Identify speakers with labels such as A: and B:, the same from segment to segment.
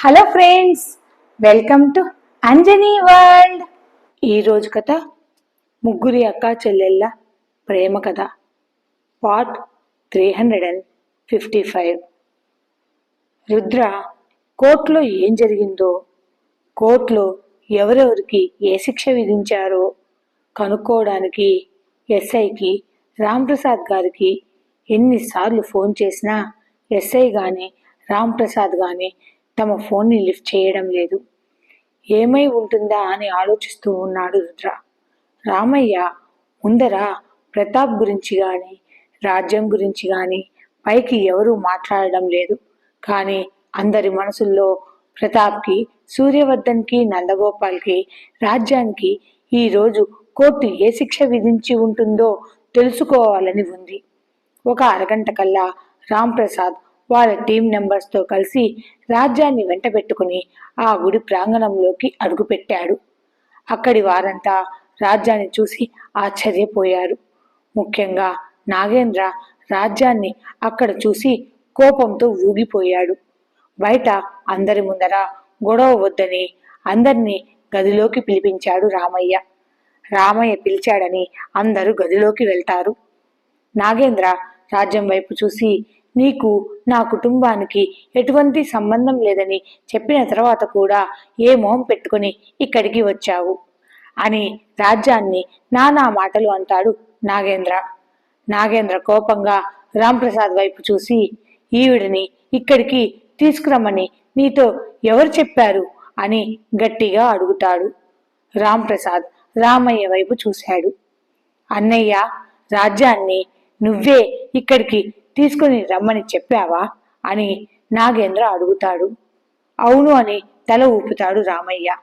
A: Hello friends welcome to Anjani world. ఈరోజు కథ ముగ్గురి అక్క చెల్లెళ్ళ ప్రేమ కథ. Part three hundred and fifty five. Rudra కోర్టులో ఏం జరిగిందో కోర్టులో ఎవరెవరికి ఏ శిక్ష విధించారో కనుక్కోవడానికి ఎస్ఐకి రాంప్రసాద్ గారికి ఎన్నిసార్లు ఫోన్ చేసినా ఎస్ఐ కానీ రాంప్రసాద్ కానీ తమ ఫోన్ని లిఫ్ట్ చేయడం లేదు. ఏమై ఉంటుందా అని ఆలోచిస్తూ ఉన్నాడు రుద్ర. రామయ్య ముందర ప్రతాప్ గురించి కానీ రాజ్యం గురించి కానీ పైకి ఎవరూ మాట్లాడడం లేదు. కానీ అందరి మనసుల్లో ప్రతాప్కి సూర్యవర్ధన్కి నందగోపాల్కి రాజ్యానికి ఈరోజు కోర్టు ఏ శిక్ష విధించి ఉంటుందో తెలుసుకోవాలని ఉంది. ఒక అరగంట కల్లా రాంప్రసాద్ వాళ్ళ టీం నెంబర్స్తో కలిసి రాజ్యాన్ని వెంట పెట్టుకుని ఆ గుడి ప్రాంగణంలోకి అడుగుపెట్టాడు. అక్కడి వారంతా రాజ్యాన్ని చూసి ఆశ్చర్యపోయారు. ముఖ్యంగా నాగేంద్ర రాజ్యాన్ని అక్కడ చూసి కోపంతో ఊగిపోయాడు. బయట అందరి ముందర గొడవ వద్దని అందరినీ గదిలోకి పిలిపించాడు రామయ్య. రామయ్య పిలిచాడని అందరూ గదిలోకి వెళ్తారు. నాగేంద్ర రాజ్యం వైపు చూసి నీకు నా కుటుంబానికి ఎటువంటి సంబంధం లేదని చెప్పిన తర్వాత కూడా ఏ మొహం పెట్టుకుని ఇక్కడికి వచ్చావు? అని రాజ్యాన్ని నానా మాటలు అంటాడు నాగేంద్ర. నాగేంద్ర కోపంగా రాంప్రసాద్ వైపు చూసి ఈవిడిని ఇక్కడికి తీసుకురమ్మని నీతో ఎవరు చెప్పారు? అని గట్టిగా అడుగుతాడు. రాంప్రసాద్ రామయ్య వైపు చూశాడు. అన్నయ్య రాజ్యాన్ని నువ్వే ఇక్కడికి తీసుకుని రమ్మని చెప్పావా? అని నాగేంద్ర అడుగుతాడు. అవును అని తల ఊపుతాడు రామయ్య.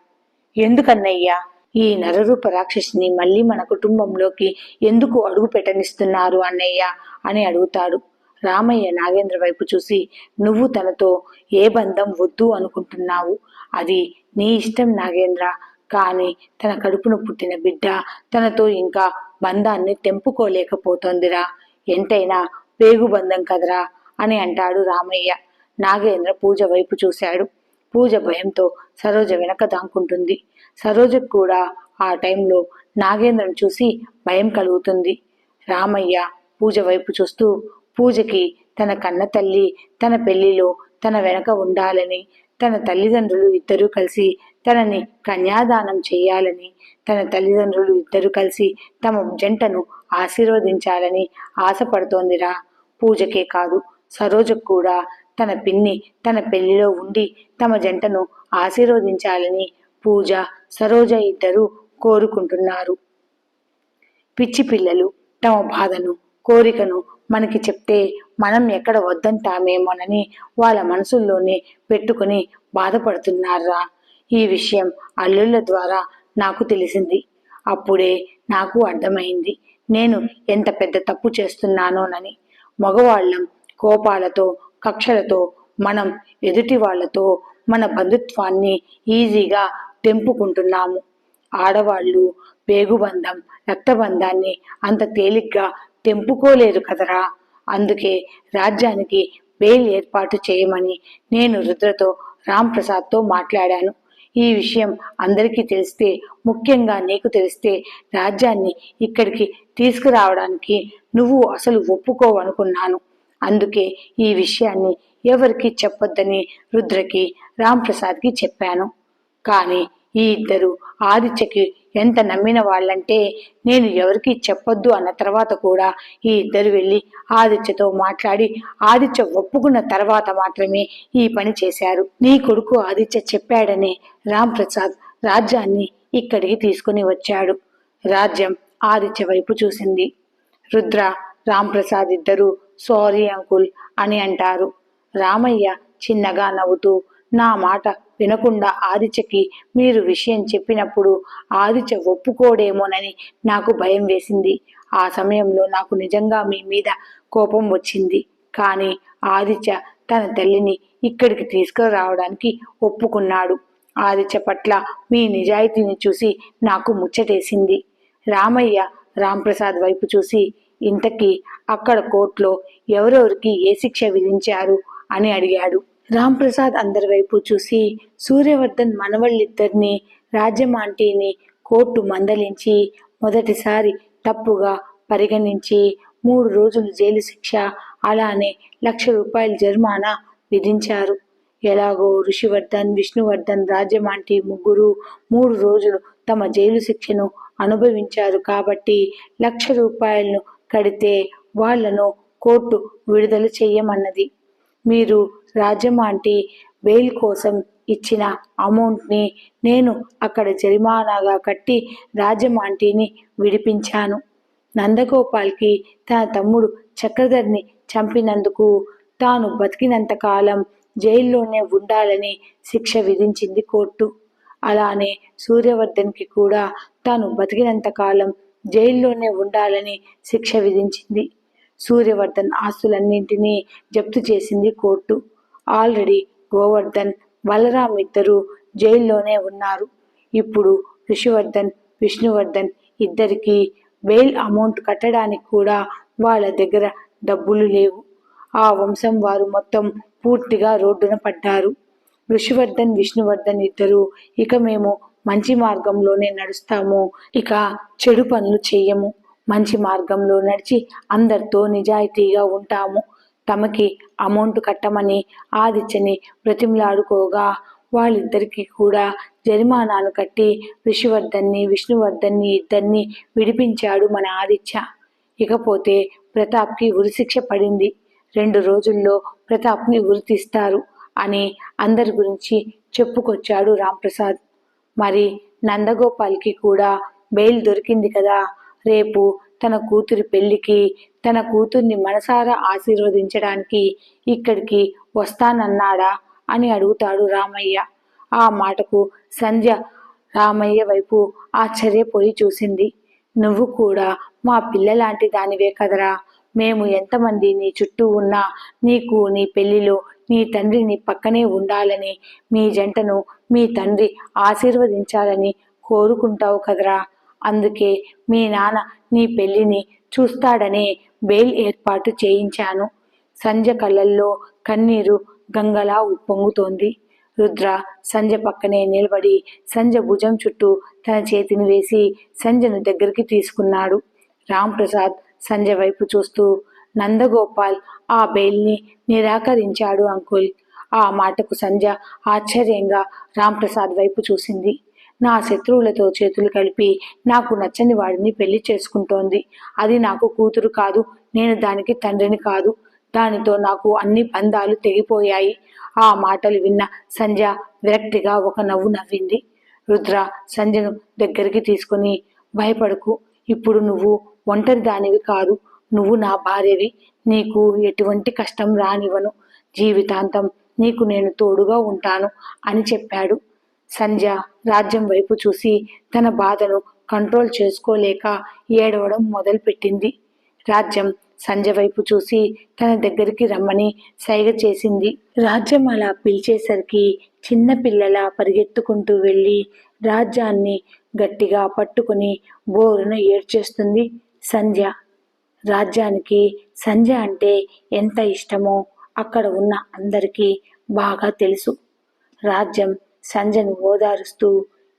A: ఎందుకన్నయ్యా ఈ నరరూప రాక్షసిని మళ్ళీ మన కుటుంబంలోకి ఎందుకు అడుగు పెట్టనిస్తున్నారు అన్నయ్య? అని అడుగుతాడు. రామయ్య నాగేంద్ర వైపు చూసి నువ్వు తనతో ఏ బంధం వద్దు అనుకుంటున్నావు? అది నీ ఇష్టం నాగేంద్ర. కానీ తన కడుపున పుట్టిన బిడ్డ తనతో ఇంకా బంధాన్ని తెంపుకోలేకపోతోందిరా. ఎంతైనా రేగుబంధం కదరా అని అంటాడు రామయ్య. నాగేంద్ర పూజ వైపు చూశాడు. పూజ భయంతో సరోజ వెనక దాక్కుంటుంది. సరోజకు కూడా ఆ టైంలో నాగేంద్రను చూసి భయం కలుగుతుంది. రామయ్య పూజ వైపు చూస్తూ పూజకి తన కన్న తల్లి తన పెళ్ళిలో తన వెనక ఉండాలని తన తల్లిదండ్రులు ఇద్దరూ కలిసి తనని కన్యాదానం చేయాలని తన తల్లిదండ్రులు ఇద్దరూ కలిసి తమ జంటను ఆశీర్వదించాలని ఆశపడుతోందిరా. పూజకే కాదు. సరోజకు కూడా తన పిన్ని తన పెళ్ళిలో ఉండి తమ జంటను ఆశీర్వదించాలని పూజ సరోజ ఇద్దరూ కోరుకుంటున్నారు. పిచ్చి పిల్లలు తమ బాధను కోరికను మనకి చెప్తే మనం ఎక్కడ వద్దంటామేమోనని వాళ్ళ మనసుల్లోనే పెట్టుకుని బాధపడుతున్నారా? ఈ విషయం అల్లుళ్ళ ద్వారా నాకు తెలిసింది. అప్పుడే నాకు అర్థమైంది. నేను ఎంత పెద్ద తప్పు చేస్తున్నానోనని. మగవాళ్ళం కోపాలతో కక్షలతో మనం ఎదుటి వాళ్ళతో మన బంధుత్వాన్ని ఈజీగా తెంపుకుంటున్నాము. ఆడవాళ్ళు పేగుబంధం రక్తబంధాన్ని అంత తేలిగ్గా తెంపుకోలేరు కదరా. అందుకే రాజ్యానికి బెయిల్ ఏర్పాటు చేయమని నేను రుద్రతో రాంప్రసాద్తో మాట్లాడాను. ఈ విషయం అందరికీ తెలిస్తే ముఖ్యంగా నీకు తెలిస్తే రాజ్యాన్ని ఇక్కడికి తీసుకురావడానికి నువ్వు అసలు ఒప్పుకోవనుకున్నాను. అందుకే ఈ విషయాన్ని ఎవరికి చెప్పొద్దని రుద్రకి రాంప్రసాద్కి చెప్పాను. కానీ ఈ ఇద్దరు ఆదిత్యకి ఎంత నమ్మిన వాళ్ళంటే నేను ఎవరికి చెప్పొద్దు అన్న తర్వాత కూడా ఈ ఇద్దరు వెళ్ళి ఆదిత్యతో మాట్లాడి ఆదిత్య ఒప్పుకున్న తర్వాత మాత్రమే ఈ పని చేశారు. నీ కొడుకు ఆదిత్య చెప్పాడని రాంప్రసాద్ రాజ్యాన్ని ఇక్కడికి తీసుకుని వచ్చాడు. రాజ్యం ఆదిత్య వైపు చూసింది. రుద్ర రాంప్రసాద్ ఇద్దరు సారీ అంకుల్ అని అంటారు. రామయ్య చిన్నగా నవ్వుతూ నా మాట వినకుండా ఆదిత్యకి మీరు విషయం చెప్పినప్పుడు ఆదిత్య ఒప్పుకోడేమోనని నాకు భయం వేసింది. ఆ సమయంలో నాకు నిజంగా మీ మీద కోపం వచ్చింది. కానీ ఆదిత్య తన తల్లిని ఇక్కడికి తీసుకురావడానికి ఒప్పుకున్నాడు. ఆదిత్య పట్ల మీ నిజాయితీని చూసి నాకు ముచ్చటేసింది. రామయ్య రాంప్రసాద్ వైపు చూసి ఇంతకీ అక్కడ కోర్టులో ఎవరెవరికి ఏ శిక్ష విధించారు? అని అడిగాడు. రాంప్రసాద్ అందరి వైపు చూసి సూర్యవర్ధన్ మనవళ్ళిద్దరిని రాజ్యమాంటీని కోర్టు మందలించి మొదటిసారి తప్పుగా పరిగణించి మూడు రోజులు జైలు శిక్ష అలానే లక్ష రూపాయల జరిమానా విధించారు. ఎలాగో ఋషివర్ధన్ విష్ణువర్ధన్ రాజ్యమాంటి ముగ్గురు మూడు రోజులు తమ జైలు శిక్షను అనుభవించారు కాబట్టి లక్ష రూపాయలను కడితే వాళ్ళను కోర్టు విడుదల చెయ్యమన్నది. మీరు రాజమాంటి బెయిల్ కోసం ఇచ్చిన అమౌంట్ని నేను అక్కడ జరిమానాగా కట్టి రాజమాంటిని విడిపించాను. నందగోపాల్కి తన తమ్ముడు చక్రధర్ని చంపినందుకు తాను బతికినంత కాలం జైల్లోనే ఉండాలని శిక్ష విధించింది కోర్టు. అలానే సూర్యవర్ధన్కి కూడా తాను బతికినంత కాలం జైల్లోనే ఉండాలని శిక్ష విధించింది. సూర్యవర్ధన్ ఆస్తులన్నింటినీ జప్తు చేసింది కోర్టు. ఆల్రెడీ గోవర్ధన్ బలరాం ఇద్దరు జైల్లోనే ఉన్నారు. ఇప్పుడు ఋషివర్ధన్ విష్ణువర్ధన్ ఇద్దరికి బెయిల్ అమౌంట్ కట్టడానికి కూడా వాళ్ళ దగ్గర డబ్బులు లేవు. ఆ వంశం వారు మొత్తం పూర్తిగా రోడ్డున పడ్డారు. ఋషివర్ధన్ విష్ణువర్ధన్ ఇద్దరు ఇక మేము మంచి మార్గంలోనే నడుస్తాము. ఇక చెడు పనులు చెయ్యము. మంచి మార్గంలో నడిచి అందరితో నిజాయితీగా ఉంటాము. తమకి అమౌంట్ కట్టమని ఆదిత్యని బ్రతిమలాడుకోగా వాళ్ళిద్దరికీ కూడా జరిమానాలు కట్టి ఋషివర్ధన్ని విష్ణువర్ధన్ని ఇద్దరిని విడిపించాడు మన ఆదిత్య. ఇకపోతే ప్రతాప్కి ఉరిశిక్ష పడింది. రెండు రోజుల్లో ప్రతాప్ని ఉరితీస్తారు అని అందరి గురించి చెప్పుకొచ్చాడు రాంప్రసాద్. మరి నందగోపాల్కి కూడా బెయిల్ దొరికింది కదా రేపు తన కూతురి పెళ్ళికి తన కూతుర్ని మనసారా ఆశీర్వదించడానికి ఇక్కడికి వస్తానన్నాడా అని అడుగుతాడు రామయ్య. ఆ మాటకు సంధ్య రామయ్య వైపు ఆశ్చర్యపోయి చూసింది. నువ్వు కూడా మా పిల్లలాంటి దానివే కదరా. మేము ఎంతమంది నీ చుట్టూ ఉన్నా నీకు నీ పెళ్ళిలో నీ తండ్రి నీ పక్కనే ఉండాలని మీ జంటను మీ తండ్రి ఆశీర్వదించాలని కోరుకుంటావు కదరా. అందుకే మీ నాన్న నీ పెళ్ళిని చూస్తాడనే బెయిల్ ఏర్పాటు చేయించాను. సంజ కళ్ళల్లో కన్నీరు గంగలా ఉప్పొంగుతోంది. రుద్ర సంజ పక్కనే నిలబడి సంజ భుజం చుట్టూ తన చేతిని వేసి సంజను దగ్గరికి తీసుకున్నాడు. రాంప్రసాద్ సంజ వైపు చూస్తూ నందగోపాల్ ఆ బెయిల్ని నిరాకరించాడు అంకుల్. ఆ మాటకు సంజ ఆశ్చర్యంగా రాంప్రసాద్ వైపు చూసింది. నా శత్రువులతో చేతులు కలిపి నాకు నచ్చని వాడిని పెళ్ళి చేసుకుంటోంది. అది నాకు కూతురు కాదు నేను దానికి తండ్రిని కాదు. దానితో నాకు అన్ని బంధాలు తెగిపోయాయి. ఆ మాటలు విన్న సంధ్య విరక్తిగా ఒక నవ్వు నవ్వింది. రుద్ర సంధ్యను దగ్గరికి తీసుకుని భయపడకు. ఇప్పుడు నువ్వు ఒంటరి దానివి కాదు. నువ్వు నా భార్యవి. నీకు ఎటువంటి కష్టం రానివ్వను. జీవితాంతం నీకు నేను తోడుగా ఉంటాను అని చెప్పాడు. సంధ్య రాజ్యం వైపు చూసి తన బాధను కంట్రోల్ చేసుకోలేక ఏడవడం మొదలుపెట్టింది. రాజ్యం సంధ్య వైపు చూసి తన దగ్గరికి రమ్మని సైగ చేసింది. రాజ్యం అలా పిలిచేసరికి చిన్నపిల్లల పరిగెత్తుకుంటూ వెళ్ళి రాజ్యాన్ని గట్టిగా పట్టుకుని బోరున ఏడ్చేస్తుంది సంధ్య. రాజ్యానికి సంధ్య అంటే ఎంత ఇష్టమో అక్కడ ఉన్న అందరికీ బాగా తెలుసు. రాజ్యం సంజను ఓదారుస్తూ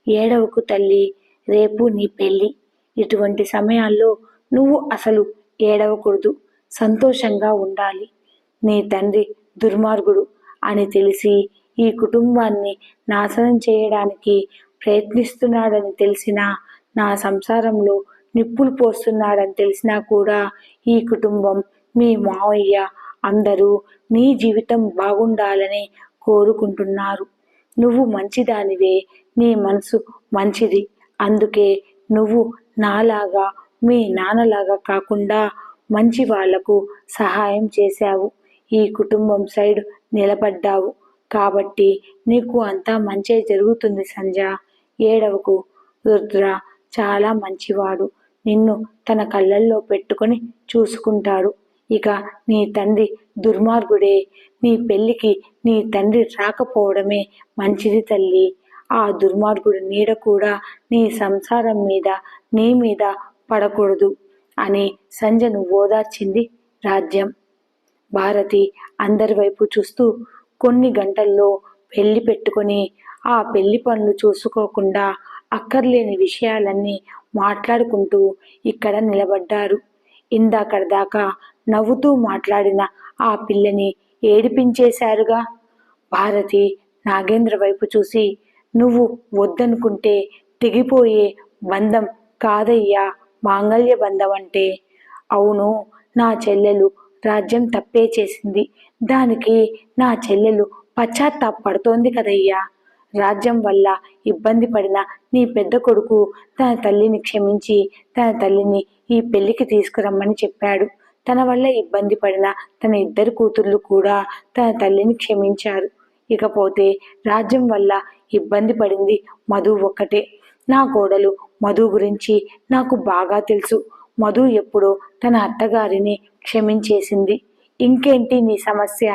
A: ఏడవకు తల్లి రేపు నీ పెళ్ళి. ఇటువంటి సమయాల్లో నువ్వు అసలు ఏడవకూడదు. సంతోషంగా ఉండాలి. నీ తండ్రి దుర్మార్గుడు అని తెలిసి ఈ కుటుంబాన్ని నాశనం చేయడానికి ప్రయత్నిస్తున్నాడని తెలిసినా నా సంసారంలో నిప్పులు పోస్తున్నాడని తెలిసినా కూడా ఈ కుటుంబం మీ మావయ్య అందరూ నీ జీవితం బాగుండాలని కోరుకుంటున్నారు. నువ్వు మంచిదానివే నీ మనసు మంచిది. అందుకే నువ్వు నాలాగా మీ నాన్నలాగా కాకుండా మంచి వాళ్ళకు సహాయం చేశావు. ఈ కుటుంబం సైడ్ నిలబడ్డావు. కాబట్టి నీకు అంతా మంచే జరుగుతుంది సంజ ఏడవకు. రుద్ర చాలా మంచివాడు. నిన్ను తన కళ్ళల్లో పెట్టుకొని చూసుకుంటాడు. ఇక నీ తండ్రి దుర్మార్గుడే. నీ పెళ్ళికి నీ తండ్రి రాకపోవడమే మంచిది తల్లి. ఆ దుర్మార్గుడి నీడ కూడా నీ సంసారం మీద నీ మీద పడకూడదు అని సంజను ఓదార్చింది రాజ్యం. భారతి అందరి వైపు చూస్తూ కొన్ని గంటల్లో పెళ్ళి పెట్టుకొని ఆ పెళ్ళి పనులు చూసుకోకుండా అక్కర్లేని విషయాలన్నీ మాట్లాడుకుంటూ ఇక్కడ నిలబడ్డారు. ఇందాకడదాకా నవ్వుతూ మాట్లాడిన ఆ పిల్లని ఏడిపించేశారుగా? భారతి నాగేంద్ర వైపు చూసి నువ్వు వద్దనుకుంటే తెగిపోయే బంధం కాదయ్యా మాంగళ్య బంధం అంటే. అవును నా చెల్లెలు రాజ్యం తప్పే చేసింది. దానికి నా చెల్లెలు పశ్చాత్తాపడుతోంది కదయ్యా. రాజ్యం వల్ల ఇబ్బంది పడిన నీ పెద్ద కొడుకు తన తల్లిని క్షమించి తన తల్లిని ఈ పెళ్ళికి తీసుకురమ్మని చెప్పాడు. తన వల్ల ఇబ్బంది పడిన తన ఇద్దరు కూతుర్లు కూడా తన తల్లిని క్షమించారు. ఇకపోతే రాజ్యం వల్ల ఇబ్బంది పడింది మధు ఒక్కటే. నా కోడలు మధు గురించి నాకు బాగా తెలుసు. మధు ఎప్పుడో తన అత్తగారిని క్షమించేసింది. ఇంకేంటి నీ సమస్య?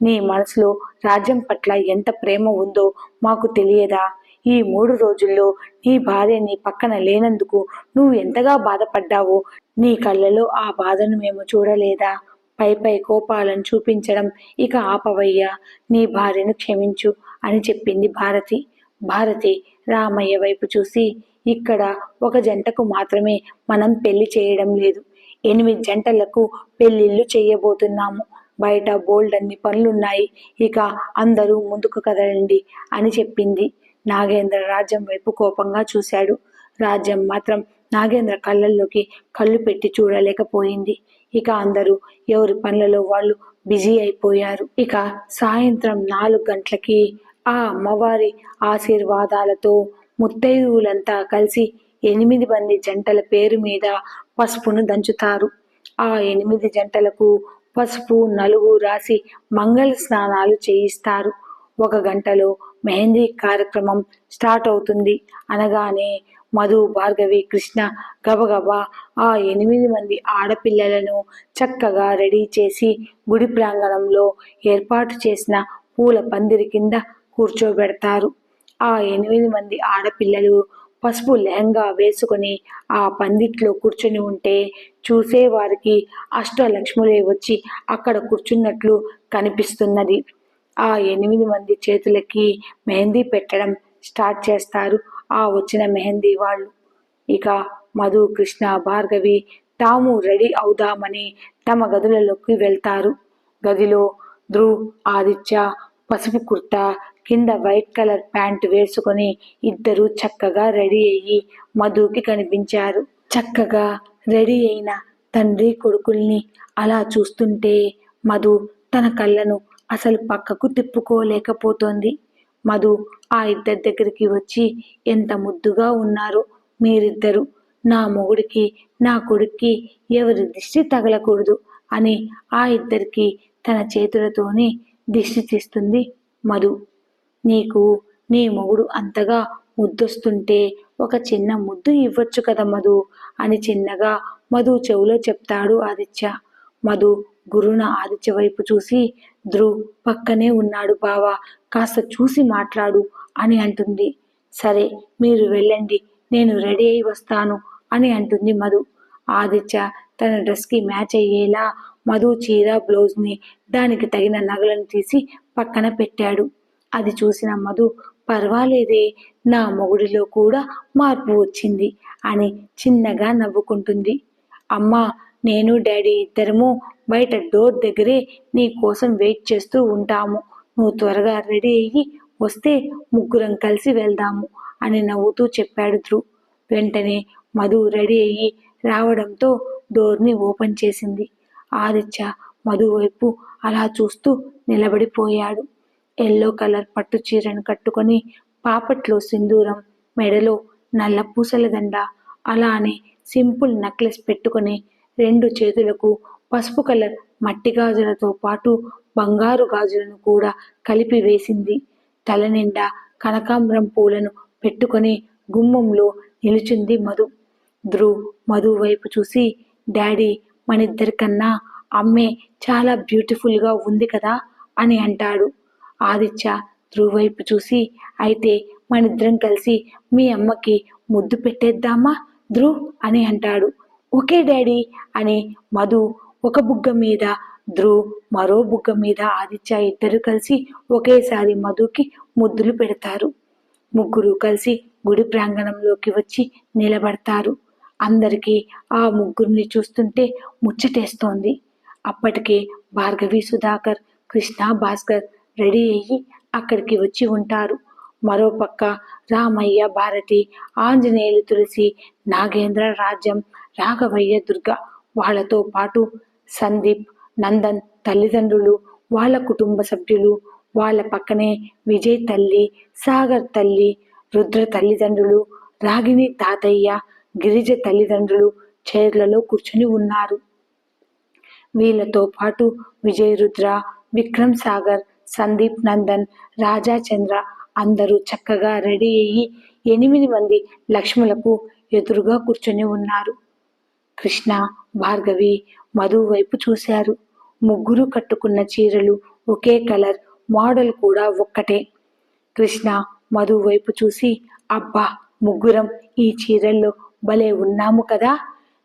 A: నీ మనసులో రాజ్యం పట్ల ఎంత ప్రేమ ఉందో మాకు తెలియదా? ఈ మూడు రోజుల్లో నీ భార్య నీ పక్కన లేనందుకు నువ్వు ఎంతగా బాధపడ్డావో నీ కళ్ళలో ఆ బాధను మేము చూడలేదా? పై పై కోపాలను చూపించడం ఇక ఆపవయ్యా నీ భార్యను క్షమించు అని చెప్పింది భారతి. భారతి రామయ్య వైపు చూసి ఇక్కడ ఒక జంటకు మాత్రమే మనం పెళ్ళి చేయడం లేదు. ఎనిమిది జంటలకు పెళ్ళిళ్ళు చేయబోతున్నాము. బయట బోల్డ్ అన్ని పనులున్నాయి. ఇక అందరూ ముందుకు కదలండి అని చెప్పింది. నాగేంద్ర రాజ్యం వైపు కోపంగా చూశాడు. రాజ్యం మాత్రం నాగేంద్ర కళ్ళల్లోకి కళ్ళు పెట్టి చూడలేకపోయింది. ఇక అందరూ ఎవరి పనులలో వాళ్ళు బిజీ అయిపోయారు. ఇక సాయంత్రం నాలుగు గంటలకి ఆ అమ్మవారి ఆశీర్వాదాలతో ముత్తైదువులంతా కలిసి ఎనిమిది మంది జంటల పేరు మీద పసుపును దంచుతారు. ఆ ఎనిమిది జంటలకు పసుపు నలుగు రాసి మంగళ స్నానాలు చేయిస్తారు. ఒక గంటలో మెహందీ కార్యక్రమం స్టార్ట్ అవుతుంది. అనగానే మధు భార్గవి కృష్ణ గబగబా ఆ ఎనిమిది మంది ఆడపిల్లలను చక్కగా రెడీ చేసి గుడి ప్రాంగణంలో ఏర్పాటు చేసిన పూల పందిరి కింద కూర్చోబెడతారు. ఆ ఎనిమిది మంది ఆడపిల్లలు పసుపు లెహంగా వేసుకొని ఆ పందిట్లో కూర్చొని ఉంటే చూసేవారికి అష్టలక్ష్ములే వచ్చి అక్కడ కూర్చున్నట్లు కనిపిస్తున్నది. ఆ ఎనిమిది మంది చేతులకి మెహందీ పెట్టడం స్టార్ట్ చేస్తారు. ఆ వచ్చిన మెహందీ వాళ్ళు. ఇక మధు కృష్ణ భార్గవి తాము రెడీ అవుదామని తమ గదులలోకి వెళ్తారు. గదిలో ధ్రువ్ ఆదిత్య పసుపు కుర్తా కింద వైట్ కలర్ ప్యాంట్ వేసుకొని ఇద్దరు చక్కగా రెడీ అయ్యి మధుకి కనిపించారు. చక్కగా రెడీ అయిన తండ్రి కొడుకుల్ని అలా చూస్తుంటే మధు తన కళ్ళను అసలు పక్కకు తిప్పుకోలేకపోతోంది. మధు ఆ ఇద్దరి దగ్గరికి వచ్చి ఎంత ముద్దుగా ఉన్నారు మీరిద్దరు. నా మొగుడికి నా కొడుక్కి ఎవరి దిష్టి తగలకూడదు అని ఆ ఇద్దరికి తన చేతులతోనే దిష్టి తీస్తుంది మధు. నీకు నీ మొగుడు అంతగా ముద్దొస్తుంటే ఒక చిన్న ముద్దు ఇవ్వచ్చు కదా మధు అని చిన్నగా మధు చెవులో చెప్తాడు ఆదిత్య. మధు గురున ఆదిత్య వైపు చూసి ధ్రువ్ పక్కనే ఉన్నాడు బావా కాస్త చూసి మాట్లాడు అని అంటుంది. సరే మీరు వెళ్ళండి నేను రెడీ అయి వస్తాను అని అంటుంది మధు. ఆదిత్య తన డ్రెస్కి మ్యాచ్ అయ్యేలా మధు చీర బ్లౌజ్ని దానికి తగిన నగలను తీసి పక్కన పెట్టాడు. అది చూసిన మధు పర్వాలేదే నా మొగుడిలో కూడా మార్పు వచ్చింది అని చిన్నగా నవ్వుకుంటుంది. అమ్మా నేను డాడీ ఇద్దరము బయట డోర్ దగ్గరే నీ కోసం వెయిట్ చేస్తూ ఉంటాము. నువ్వు త్వరగా రెడీ అయ్యి వస్తే ముగ్గురం కలిసి వెళ్దాము అని నవ్వుతూ చెప్పాడు ధ్రువ్. వెంటనే మధు రెడీ అయ్యి రావడంతో డోర్ని ఓపెన్ చేసింది. ఆదిత్య మధు వైపు అలా చూస్తూ నిలబడిపోయాడు. ఎల్లో కలర్ పట్టు చీరను కట్టుకొని పాపట్లో సింధూరం మెడలో నల్ల పూసల దండ అలానే సింపుల్ నెక్లెస్ పెట్టుకొని రెండు చేతులకు పసుపు కలర్ మట్టి గాజులతో పాటు బంగారు గాజులను కూడా కలిపి వేసింది. తల నిండా కనకాంబరం పూలను పెట్టుకొని గుమ్మంలో నిలుచుంది మధు. ధ్రువ్ మధు వైపు చూసి డాడీ మనిద్దరికన్నా అమ్మే చాలా బ్యూటిఫుల్గా ఉంది కదా అని అంటాడు. ఆదిత్య ధ్రువ్ వైపు చూసి అయితే మనిద్దరం కలిసి మీ అమ్మకి ముద్దు పెట్టేద్దామా ధ్రువ్? అని అంటాడు. ఓకే డాడీ అని మధు ఒక బుగ్గ మీద ధ్రువ్ మరో బుగ్గ మీద ఆదిత్య ఇద్దరు కలిసి ఒకేసారి మధుకి ముద్దులు పెడతారు. ముగ్గురు కలిసి గుడి ప్రాంగణంలోకి వచ్చి నిలబడతారు. అందరికీ ఆ ముగ్గురిని చూస్తుంటే ముచ్చటేస్తోంది. అప్పటికే భార్గవి సుధాకర్ కృష్ణ భాస్కర్ రెడీ అయ్యి అక్కడికి వచ్చి ఉంటారు. మరోపక్క రామయ్య భారతి ఆంజనేయులు తులసి నాగేంద్ర రాజ్యం రాఘవయ్య దుర్గ వాళ్ళతో పాటు సందీప్ నందన్ తల్లిదండ్రులు వాళ్ళ కుటుంబ సభ్యులు వాళ్ళ పక్కనే విజయ్ తల్లి సాగర్ తల్లి రుద్ర తల్లిదండ్రులు రాగిణి తాతయ్య గిరిజ తల్లిదండ్రులు చైర్లలో కూర్చుని ఉన్నారు. వీళ్ళతో పాటు విజయ్ రుద్ర విక్రమ్ సాగర్ సందీప్ నందన్ రాజా చంద్ర అందరూ చక్కగా రెడీ అయ్యి ఎనిమిది మంది లక్ష్ములకు ఎదురుగా కూర్చొని ఉన్నారు. కృష్ణ భార్గవి మధు వైపు చూశారు. ముగ్గురు కట్టుకున్న చీరలు ఒకే కలర్ మోడల్ కూడా ఒక్కటే. కృష్ణ మధు వైపు చూసి అబ్బా ముగ్గురం ఈ చీరల్లో భలే ఉన్నాము కదా!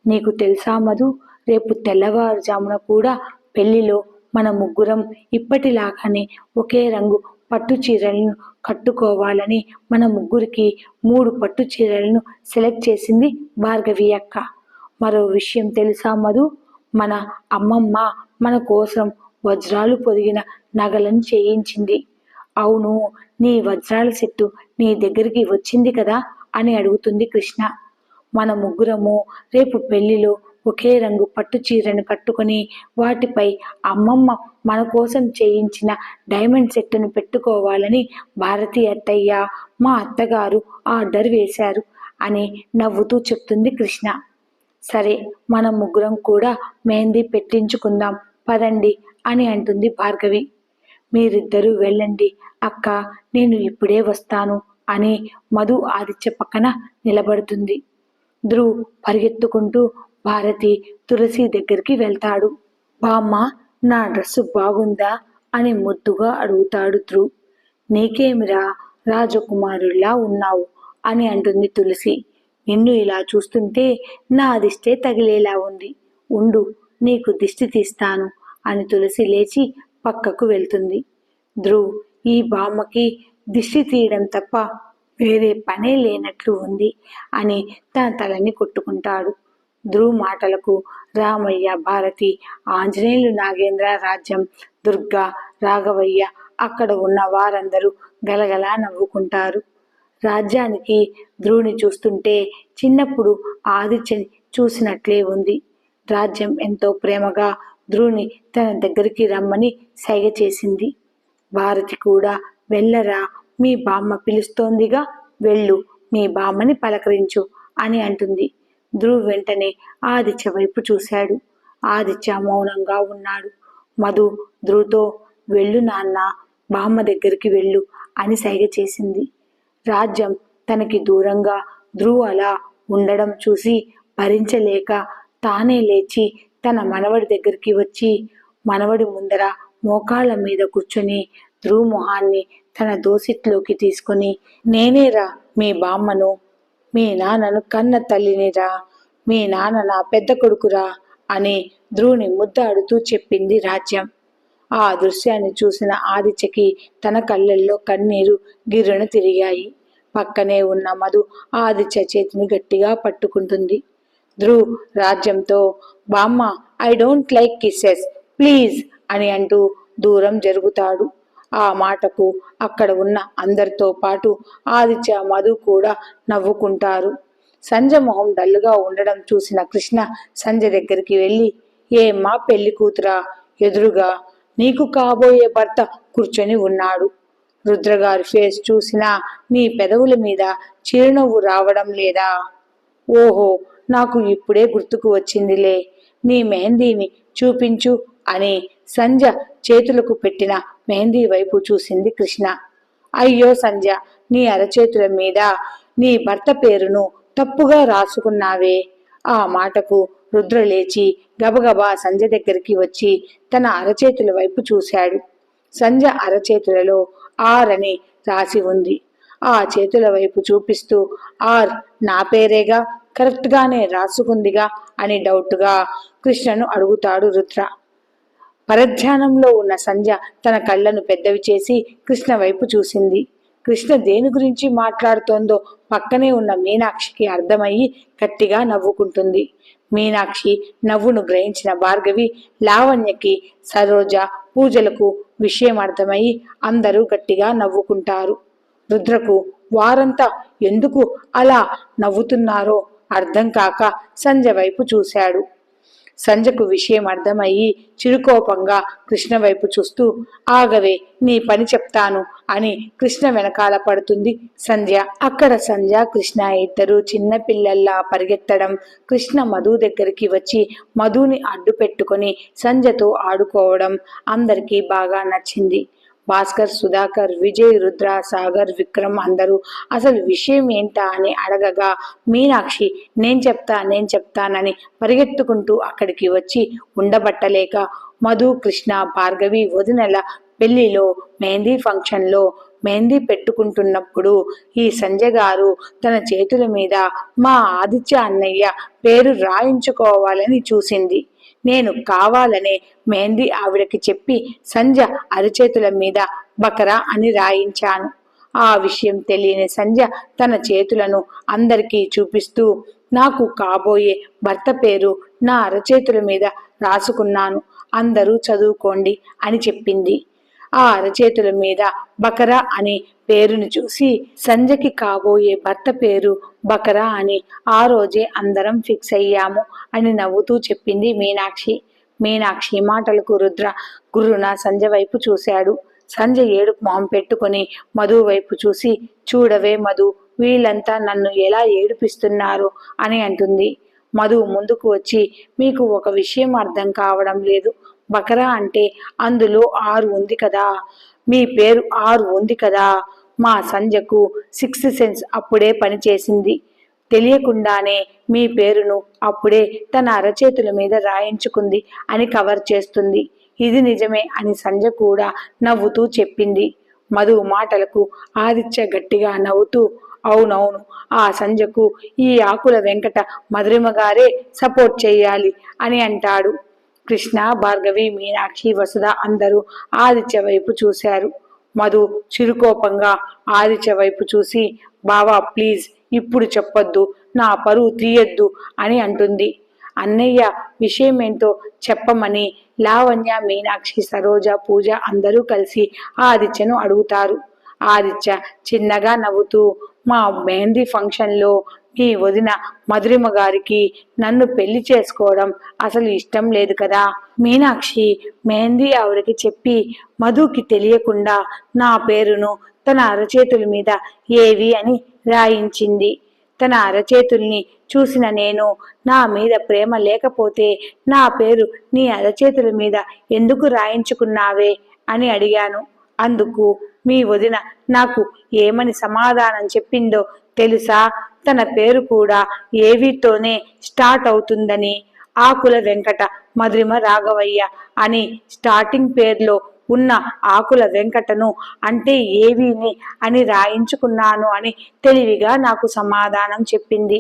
A: నీకు తెలుసా మధు? రేపు తెల్లవారుజామున కూడా పెళ్ళిలో మన ముగ్గురం ఇప్పటిలాగానే ఒకే రంగు పట్టు చీరలను కట్టుకోవాలని మన ముగ్గురికి మూడు పట్టు చీరలను సెలెక్ట్ చేసింది భార్గవి అక్క. మరో విషయం తెలుసా మధు? మన అమ్మమ్మ మన కోసం వజ్రాలు పొదిగిన నగలను చేయించింది. అవును నీ వజ్రాల సెట్టు నీ దగ్గరికి వచ్చింది కదా అని అడుగుతుంది కృష్ణ. మన ముగ్గురము రేపు పెళ్ళిలో ఒకే రంగు పట్టు చీరను కట్టుకొని వాటిపై అమ్మమ్మ మన కోసం చేయించిన డైమండ్ సెట్టును పెట్టుకోవాలని భారతి అత్తయ్య మా అత్తగారు ఆర్డర్ వేశారు అని నవ్వుతూ చెప్తుంది కృష్ణ. సరే మన ముగ్గురం కూడా మెహందీ పెట్టించుకుందాం పదండి అని అంటుంది భార్గవి. మీరిద్దరూ వెళ్ళండి అక్క నేను ఇప్పుడే వస్తాను అని మధు ఆదిత్య పక్కన నిలబడుతుంది. ధ్రువ్ పరిగెత్తుకుంటూ భారతి తులసి దగ్గరికి వెళ్తాడు. బామ్మ నా డ్రెస్సు బాగుందా? అని ముద్దుగా అడుగుతాడు ధ్రువ్. నీకేమిరా రాజకుమారుల్లా ఉన్నావు? అని అంటుంది తులసి. నిన్ను ఇలా చూస్తుంటే నా దిష్టే తగిలేలా ఉంది. ఉండు నీకు దిష్టి తీస్తాను అని తులసి లేచి పక్కకు వెళ్తుంది. ధ్రువ్ ఈ బామ్మకి దిష్టి తీయడం తప్ప వేరే పనే లేనట్లు ఉంది అని తన తలని కొట్టుకుంటాడు. ధ్రువ్ మాటలకు రామయ్య భారతి ఆంజనేయులు నాగేంద్ర రాజ్యం దుర్గా రాఘవయ్య అక్కడ ఉన్న వారందరూ గలగలా నవ్వుకుంటారు. రాజ్యానికి ధ్రువుని చూస్తుంటే చిన్నప్పుడు ఆదిత్యని చూసినట్లే ఉంది. రాజ్యం ఎంతో ప్రేమగా ధ్రువుని తన దగ్గరికి రమ్మని సైగ చేసింది. భారతి కూడా వెళ్ళరా మీ బామ్మ పిలుస్తోందిగా వెళ్ళు మీ బామ్మని పలకరించు అని అంటుంది. ధ్రువ్ వెంటనే ఆదిత్య వైపు చూశాడు. ఆదిత్య మౌనంగా ఉన్నాడు. మధు ధ్రువ్తో వెళ్ళు నాన్న బామ్మ దగ్గరికి వెళ్ళు అని సైగ చేసింది. రాజ్యం తనకి దూరంగా ధ్రువ్ అలా ఉండడం చూసి భరించలేక తానే లేచి తన మనవడి దగ్గరికి వచ్చి మనవడి ముందర మోకాళ్ళ మీద కూర్చొని ధ్రువ్ మొహాన్ని తన దోసిట్లోకి తీసుకొని నేనేరా మీ బామ్మను మీ నాన్నను కన్న తల్లినిరా మీ నాన్న నా పెద్ద కొడుకురా అని ధ్రువుని ముద్దాడుతూ చెప్పింది రాజ్యం. ఆ దృశ్యాన్ని చూసిన ఆదిత్యకి తన కళ్ళల్లో కన్నీరు గిర్రున తిరిగాయి. పక్కనే ఉన్న మధు ఆదిత్య చేతిని గట్టిగా పట్టుకుంటుంది. ధ్రువ్ రాజ్యంతో బామ్మ I don't like kisses please అని అంటూ దూరం జరుగుతాడు. ఆ మాటకు అక్కడ ఉన్న అందరితో పాటు ఆదిత్య మధు కూడా నవ్వుకుంటారు. సంజ మొహం డల్లుగా ఉండడం చూసిన కృష్ణ సంజ దగ్గరికి వెళ్ళి ఏమ్మా పెళ్ళి కూతురా? ఎదురుగా నీకు కాబోయే భర్త కూర్చొని ఉన్నాడు. రుద్రగారి ఫేస్ చూసినా నీ పెదవుల మీద చిరునవ్వు రావడం లేదా? ఓహో నాకు ఇప్పుడే గుర్తుకు వచ్చిందిలే. నీ మెహందీని చూపించు అని సంజ చేతులకు పెట్టిన మెహందీ వైపు చూసింది కృష్ణ. అయ్యో సంధ్య నీ అరచేతుల మీద నీ భర్త పేరును తప్పుగా రాసుకున్నావే. ఆ మాటకు రుద్ర లేచి గబగబా సంధ్య దగ్గరికి వచ్చి తన అరచేతుల వైపు చూశాడు. సంధ్య అరచేతులలో ఆర్ అని రాసి ఉంది. ఆ చేతుల వైపు చూపిస్తూ ఆర్ నా పేరేగా కరెక్ట్గానే రాసుకుందిగా అని డౌట్గా కృష్ణను అడుగుతాడు రుద్ర. పరధ్యానంలో ఉన్న సంధ్య తన కళ్ళను పెద్దవి చేసి కృష్ణ వైపు చూసింది. కృష్ణ దేని గురించి మాట్లాడుతోందో పక్కనే ఉన్న మీనాక్షికి అర్థమయ్యి గట్టిగా నవ్వుకుంటుంది. మీనాక్షి నవ్వును గ్రహించిన భార్గవి లావణ్యకి సరోజ పూజలకు విషయం అర్థమయ్యి అందరూ గట్టిగా నవ్వుకుంటారు. రుద్రకు వారంతా ఎందుకు అలా నవ్వుతున్నారో అర్థం కాక సంజ వైపు చూశాడు. సంజకు విషయం అర్థమయ్యి చిరుకోపంగా కృష్ణ వైపు చూస్తూ ఆగవే నీ పని చెప్తాను అని కృష్ణ వెనకాల పడుతుంది సంధ్య. అక్కడ సంధ్య కృష్ణ ఇద్దరు చిన్న పిల్లల్లా పరిగెత్తడం. కృష్ణ మధు దగ్గరికి వచ్చి మధుని అడ్డు పెట్టుకొని సంధ్యతో ఆడుకోవడం అందరికీ బాగా నచ్చింది. భాస్కర్ సుధాకర్ విజయ్ రుద్ర సాగర్ విక్రమ్ అందరూ అసలు విషయం ఏంటా? అని అడగగా మీనాక్షి నేను చెప్తా నేను చెప్తానని పరిగెత్తుకుంటూ అక్కడికి వచ్చి ఉండబట్టలేక మధు కృష్ణ భార్గవి వదినల పెళ్ళిలో మెహందీ ఫంక్షన్లో మెహందీ పెట్టుకుంటున్నప్పుడు ఈ సంజయ్ గారు తన చేతుల మీద మా ఆదిత్య అన్నయ్య పేరు రాయించుకోవాలని చూసింది. నేను కావాలనే మెహందీ ఆవిడకి చెప్పి సంధ్య అరచేతుల మీద బకరా అని రాయించాను. ఆ విషయం తెలియని సంధ్య తన చేతులను అందరికీ చూపిస్తూ నాకు కాబోయే భర్త పేరు నా అరచేతుల మీద రాసుకున్నాను. అందరూ చదువుకోండి అని చెప్పింది. ఆ అరచేతుల మీద బకరా అని పేరుని చూసి సంధ్యకి కాబోయే భర్త పేరు బకరా అని ఆ రోజే అందరం ఫిక్స్ అయ్యాము అని నవ్వుతూ చెప్పింది మీనాక్షి. మీనాక్షి మాటలకు రుద్ర గుర్రున సంజ వైపు చూశాడు. సంజ ఏడు మొహం పెట్టుకుని మధు వైపు చూసి చూడవే మధు వీళ్ళంతా నన్ను ఎలా ఏడిపిస్తున్నారు? అని అంటుంది. మధు ముందుకు వచ్చి మీకు ఒక విషయం అర్థం కావడం లేదు. బకరా అంటే అందులో ఆరు ఉంది కదా. మీ పేరు ఆరు ఉంది కదా. మా సంజకు సిక్స్త్ సెన్స్ అప్పుడే పనిచేసింది. తెలియకుండానే మీ పేరును అప్పుడే తన అరచేతుల మీద రాయించుకుంది అని కవర్ చేస్తుంది. ఇది నిజమే అని సంజ కూడా నవ్వుతూ చెప్పింది. మధు మాటలకు ఆదిత్య గట్టిగా నవ్వుతూ అవునవును ఆ సంజకు ఈ ఆకుల వెంకట మధురిమ గారే సపోర్ట్ చేయాలి అని అంటాడు. కృష్ణ భార్గవి మీనాక్షి వసుధ అందరూ ఆదిత్య వైపు చూశారు. మధు చిరుకోపంగా ఆదిత్య వైపు చూసి బావా ప్లీజ్ ఇప్పుడు చెప్పొద్దు. నా పరువు తీయొద్దు అని అంటుంది. అన్నయ్య విషయం ఏంటో చెప్పమని లావణ్య మీనాక్షి సరోజ పూజ అందరూ కలిసి ఆదిత్యను అడుగుతారు. ఆదిత్య చిన్నగా నవ్వుతూ మా మెహందీ ఫంక్షన్లో మీ వదిన మధురిమ గారికి నన్ను పెళ్ళి చేసుకోవడం అసలు ఇష్టం లేదు కదా. మీనాక్షి మెహందీ ఆవిడకి చెప్పి మధుకి తెలియకుండా నా పేరును తన అరచేతుల మీద ఏవి అని రాయించింది. తన అరచేతుల్ని చూసిన నేను నా మీద ప్రేమ లేకపోతే నా పేరు నీ అరచేతుల మీద ఎందుకు రాయించుకున్నావే అని అడిగాను. అందుకు మీ వదిన నాకు ఏమని సమాధానం చెప్పిందో తెలుసా? తన పేరు కూడా ఏవితోనే స్టార్ట్ అవుతుందని ఆకుల వెంకట మధురిమ రాఘవయ్య అని స్టార్టింగ్ పేర్లో ఉన్న ఆకుల వెంకటను అంటే ఏవిని అని రాయించుకున్నాను అని తెలివిగా నాకు సమాధానం చెప్పింది.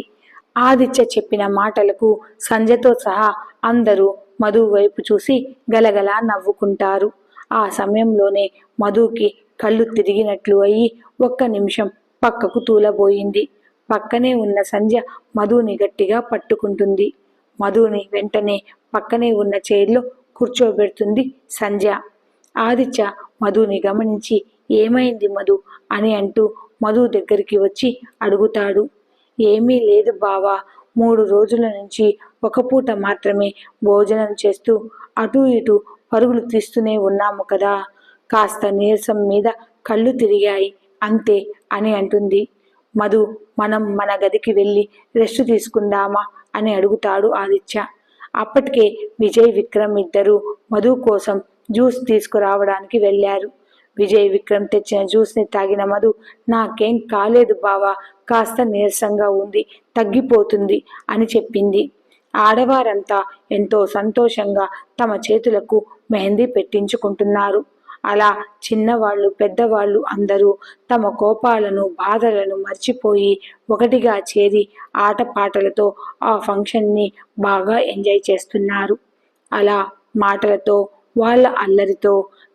A: ఆదిత్య చెప్పిన మాటలకు సంజయ్తో సహా అందరూ మధు వైపు చూసి గలగలా నవ్వుకుంటారు. ఆ సమయంలోనే మధుకి కళ్ళు తిరిగినట్లు అయ్యి ఒక్క నిమిషం పక్కకు తూలబోయింది. పక్కనే ఉన్న సంధ్య మధుని గట్టిగా పట్టుకుంటుంది. మధుని వెంటనే పక్కనే ఉన్న చైర్లో కూర్చోబెడుతుంది సంధ్య. ఆదిత్య మధుని గమనించి ఏమైంది మధు? అని అంటూ మధు దగ్గరికి వచ్చి అడుగుతాడు. ఏమీ లేదు బావా మూడు రోజుల నుంచి ఒక పూట మాత్రమే భోజనం చేస్తూ అటు ఇటు పరుగులు తీస్తూనే ఉన్నాము కదా. కాస్త నీరసం మీద కళ్ళు తిరిగాయి అంతే అని అంటుంది. మధు మనం మన గదికి వెళ్ళి రెస్ట్ తీసుకుందామా అని అడుగుతాడు ఆదిత్య. అప్పటికే విజయ్ విక్రమ్ ఇద్దరు మధు కోసం జ్యూస్ తీసుకురావడానికి వెళ్ళారు. విజయ్ విక్రమ్ తెచ్చిన జ్యూస్ని తాగిన మధు నాకేం కాలేదు బావా కాస్త నీరసంగా ఉంది తగ్గిపోతుంది అని చెప్పింది. ఆడవారంతా ఎంతో సంతోషంగా తమ చేతులకు మెహందీ పెట్టించుకుంటున్నారు. అలా చిన్నవాళ్ళు పెద్దవాళ్ళు అందరూ తమ కోపాలను బాధలను మర్చిపోయి ఒకటిగా చేరి ఆటపాటలతో ఆ ఫంక్షన్ని బాగా ఎంజాయ్ చేస్తున్నారు. అలా మాటలతో వాళ్ళ అల్లరితో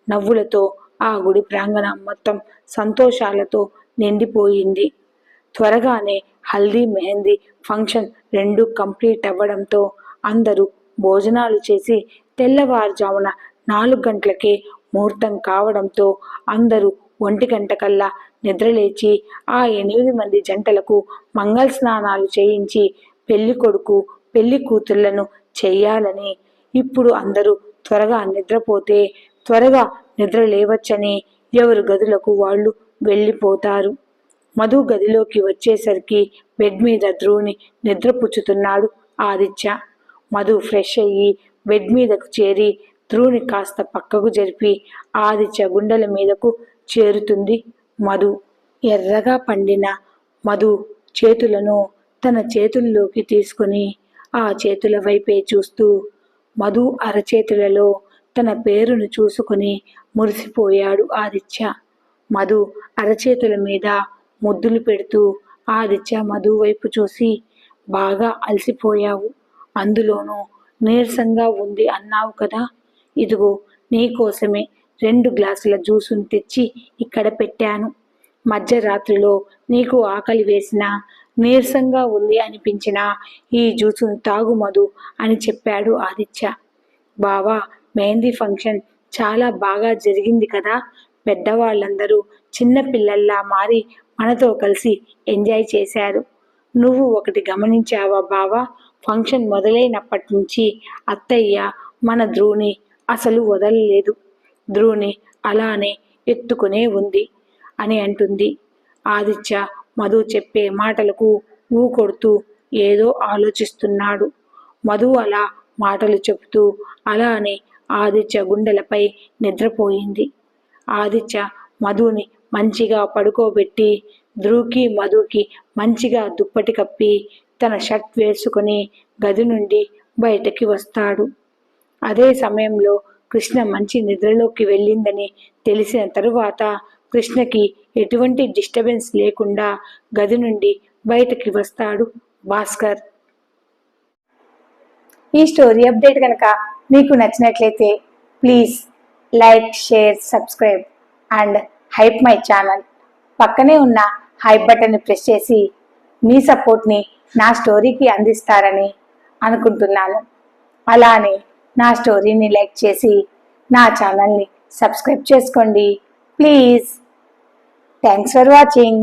A: నవ్వులతో ఆ గుడి ప్రాంగణం మొత్తం సంతోషాలతో నిండిపోయింది. త్వరగానే హల్దీ మెహందీ ఫంక్షన్ రెండు కంప్లీట్ అవ్వడంతో అందరూ భోజనాలు చేసి తెల్లవారుజామున నాలుగు గంటలకే ముహూర్తం కావడంతో అందరూ ఒంటి గంట కల్లా నిద్రలేచి ఆ ఎనిమిది మంది జంటలకు మంగళ స్నానాలు చేయించి పెళ్ళి కొడుకు పెళ్ళి కూతుళ్ళను చెయ్యాలని ఇప్పుడు అందరూ త్వరగా నిద్రపోతే త్వరగా నిద్ర లేవచ్చని ఎవరు గదులకు వాళ్ళు వెళ్ళిపోతారు. మధు గదిలోకి వచ్చేసరికి బెడ్ మీద ధ్రువుని నిద్రపుచ్చుతున్నాడు ఆదిత్య. మధు ఫ్రెష్ అయ్యి బెడ్ మీదకు చేరి ధ్రువుని కాస్త పక్కకు జరిపి ఆదిత్య గుండెల మీదకు చేరుతుంది మధు. ఎర్రగా పండిన మధు చేతులను తన చేతుల్లోకి తీసుకుని ఆ చేతుల వైపే చూస్తూ మధు అరచేతులలో తన పేరును చూసుకుని మురిసిపోయాడు ఆదిత్య. మధు అరచేతుల మీద ముద్దులు పెడుతూ ఆదిత్య మధు వైపు చూసి బాగా అలసిపోయావు. అందులోనూ నీరసంగా ఉంది అన్నావు కదా. ఇదిగో నీకోసమే రెండు గ్లాసుల జ్యూసును తెచ్చి ఇక్కడ పెట్టాను. మధ్యరాత్రిలో నీకు ఆకలి వేసినా నీరసంగా ఉంది అనిపించినా ఈ జ్యూసును తాగు మధు అని చెప్పాడు ఆదిత్య. బావా మెహందీ ఫంక్షన్ చాలా బాగా జరిగింది కదా. పెద్దవాళ్ళందరూ చిన్న పిల్లల్లా మారి మనతో కలిసి ఎంజాయ్ చేశారు. నువ్వు ఒకటి గమనించావా బావా? ఫంక్షన్ మొదలైనప్పటి నుంచి అత్తయ్య మన ధ్రువుని అసలు వదలలేదు. ధ్రువుని అలానే ఎత్తుకునే ఉంది అని అంటుంది. ఆదిత్య మధు చెప్పే మాటలకు ఊ కొడుతూ ఏదో ఆలోచిస్తున్నాడు. మధు అలా మాటలు చెబుతూ అలానే ఆదిత్య గుండెలపై నిద్రపోయింది. ఆదిత్య మధుని మంచిగా పడుకోబెట్టి ధ్రువుకి మధుకి మంచిగా దుప్పటి కప్పి తన షర్ట్ వేసుకుని గది నుండి బయటకి వస్తాడు. అదే సమయంలో కృష్ణ మంచి నిద్రలోకి వెళ్ళిందని తెలిసిన తరువాత కృష్ణకి ఎటువంటి డిస్టర్బెన్స్ లేకుండా గది నుండి బయటకి వస్తాడు భాస్కర్.
B: ఈ స్టోరీ అప్డేట్ కనుక మీకు నచ్చినట్లయితే please like share subscribe and hype my channel. పక్కనే ఉన్న హైప్ బటన్ని ప్రెస్ చేసి మీ సపోర్ట్ని నా స్టోరీకి అందిస్తారని అనుకుంటున్నాను. అలానే నా స్టోరీని లైక్ చేసి నా ఛానల్ని సబ్స్క్రైబ్ చేసుకోండి. ప్లీజ్. Thanks for watching.